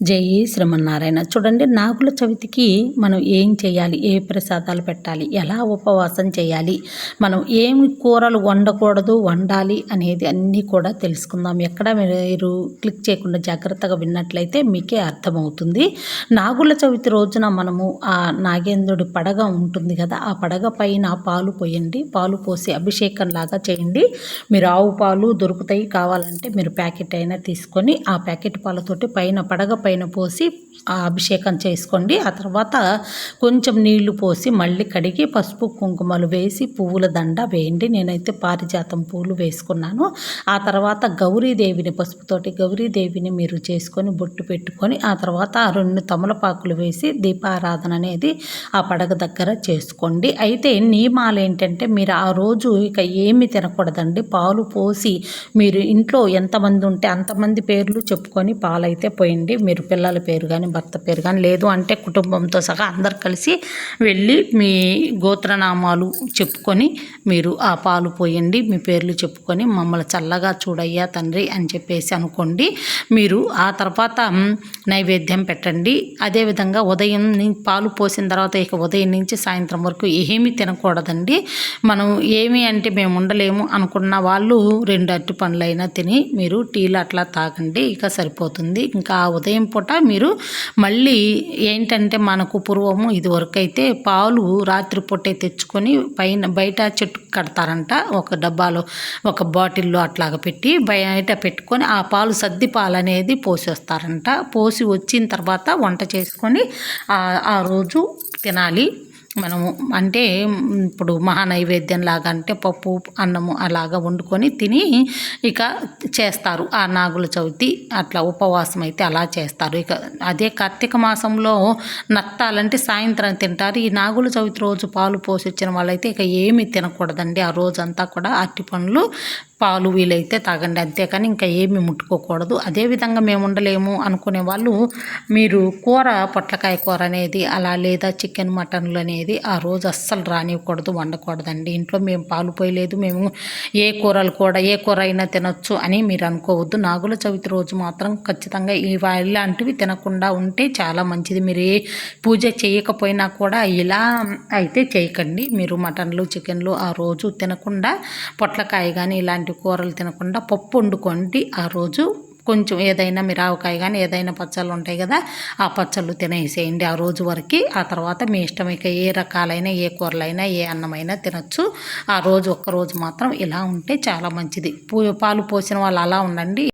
జై శ్రీమన్నారాయణ. చూడండి నాగుల చవితికి మనం ఏం చేయాలి? ఏ ప్రసాదాలు పెట్టాలి? ఎలా ఉపవాసం చేయాలి? మనం ఏమి కూరలు వండకూడదు వండాలి అనేది అన్నీ కూడా తెలుసుకుందాం. ఎక్కడ మీరు క్లిక్ చేయకుండా జాగ్రత్తగా విన్నట్లయితే మీకే అర్థమవుతుంది. నాగుల చవితి రోజున మనము ఆ నాగేంద్రుడి పడగ ఉంటుంది కదా ఆ పడగ పైన పాలు పోయండి. పాలు పోసి అభిషేకం లాగా చేయండి. మీరు ఆవు పాలు దొరుకుతాయి కావాలంటే మీరు ప్యాకెట్ అయినా తీసుకొని ఆ ప్యాకెట్ పాలతోటి పైన పడగ పైన పోసి అభిషేకం చేసుకోండి. ఆ తర్వాత కొంచెం నీళ్ళు పోసి మళ్ళీ కడిగి పసుపు కుంకుమలు వేసి పువ్వుల దండ వేయండి. నేనైతే పారిజాతం పూలు వేసుకున్నాను. ఆ తర్వాత గౌరీదేవిని పసుపుతోటి గౌరీదేవిని మీరు చేసుకొని బొట్టు పెట్టుకొని ఆ తర్వాత ఆ రెండు తమలపాకులు వేసి దీపారాధన అనేది ఆ పడగ దగ్గర చేసుకోండి. అయితే నియమాలు ఏంటంటే మీరు ఆ రోజు ఇక ఏమి తినకూడదండి. పాలు పోసి మీరు ఇంట్లో ఎంతమంది ఉంటే అంతమంది పేర్లు చెప్పుకొని పాలైతే పోయండి. మీరు మీరు పిల్లల పేరు కానీ భర్త పేరు కానీ లేదు అంటే కుటుంబంతో సహా అందరు కలిసి వెళ్ళి మీ గోత్రనామాలు చెప్పుకొని మీరు ఆ పాలు పోయండి మీ పేర్లు చెప్పుకొని మమ్మల్ని చల్లగా చూడయ్యా తండ్రి అని చెప్పేసి అనుకోండి. మీరు ఆ తర్వాత నైవేద్యం పెట్టండి. అదేవిధంగా ఉదయం పాలు పోసిన తర్వాత ఇక ఉదయం నుంచి సాయంత్రం వరకు ఏమీ తినకూడదండి. మనం ఏమి అంటే మేము ఉండలేము అనుకున్న వాళ్ళు రెండు అరటి పండ్లైనా తిని మీరు టీలు అట్లా తాగండి ఇక సరిపోతుంది. ఇంకా ఉదయం పూట మీరు మళ్ళీ ఏంటంటే మనకు పూర్వము ఇది వరకు అయితే పాలు రాత్రి పూటే తెచ్చుకొని పైన బయట చెట్టు కడతారంట. ఒక డబ్బాలో ఒక బాటిల్లో అట్లాగా పెట్టి బయట పెట్టుకొని ఆ పాలు సద్ది పాలు అనేది పోసేస్తారంట. పోసి వచ్చిన తర్వాత వంట చేసుకొని ఆ రోజు తినాలి. మనము అంటే ఇప్పుడు మహానైవేద్యం లాగా అంటే పప్పు అన్నము అలాగా వండుకొని తిని ఇక చేస్తారు. ఆ నాగుల చవితి అట్లా ఉపవాసం అయితే అలా చేస్తారు. ఇక అదే కార్తీక మాసంలో నత్తాలంటే సాయంత్రం తింటారు. ఈ నాగుల చవితి రోజు పాలు పోసిచ్చిన వాళ్ళైతే ఇక ఏమి తినకూడదండి. ఆ రోజంతా కూడా అరటి పండ్లు పాలు వీలైతే తాగండి. అంతేకాని ఇంకా ఏమి ముట్టుకోకూడదు. అదేవిధంగా మేము ఉండలేము అనుకునే వాళ్ళు మీరు కూర పొట్లకాయ కూర అనేది అలా లేదా చికెన్ మటన్లు అనేది ఆ రోజు అస్సలు రానివ్వకూడదు వండకూడదండి. ఇంట్లో మేము పాలు పోయలేదు మేము ఏ కూరలు కూడా ఏ కూర అయినా తినొచ్చు అని మీరు అనుకోవద్దు. నాగుల చవితి రోజు మాత్రం ఖచ్చితంగా ఇలాంటివి తినకుండా ఉంటే చాలా మంచిది. మీరు ఏ పూజ చేయకపోయినా కూడా ఇలా అయితే చేయకండి. మీరు మటన్లు చికెన్లు ఆ రోజు తినకుండా పొట్లకాయ కానీ మీరు కూరలు తినకుండా పప్పు వండుకోండి. ఆ రోజు కొంచెం ఏదైనా మిరావకాయ కానీ ఏదైనా పచ్చళ్ళు ఉంటాయి కదా ఆ పచ్చళ్ళు తినేసేయండి. ఆ రోజు వరకు ఆ తర్వాత మీ ఇష్టం ఇక ఏ రకాలైన ఏ కూరలైనా ఏ అన్నమైనా తినచ్చు. ఆ రోజు ఒక్కరోజు మాత్రం ఇలా ఉంటే చాలా మంచిది. పాలు పోసిన వాళ్ళు అలా ఉండండి.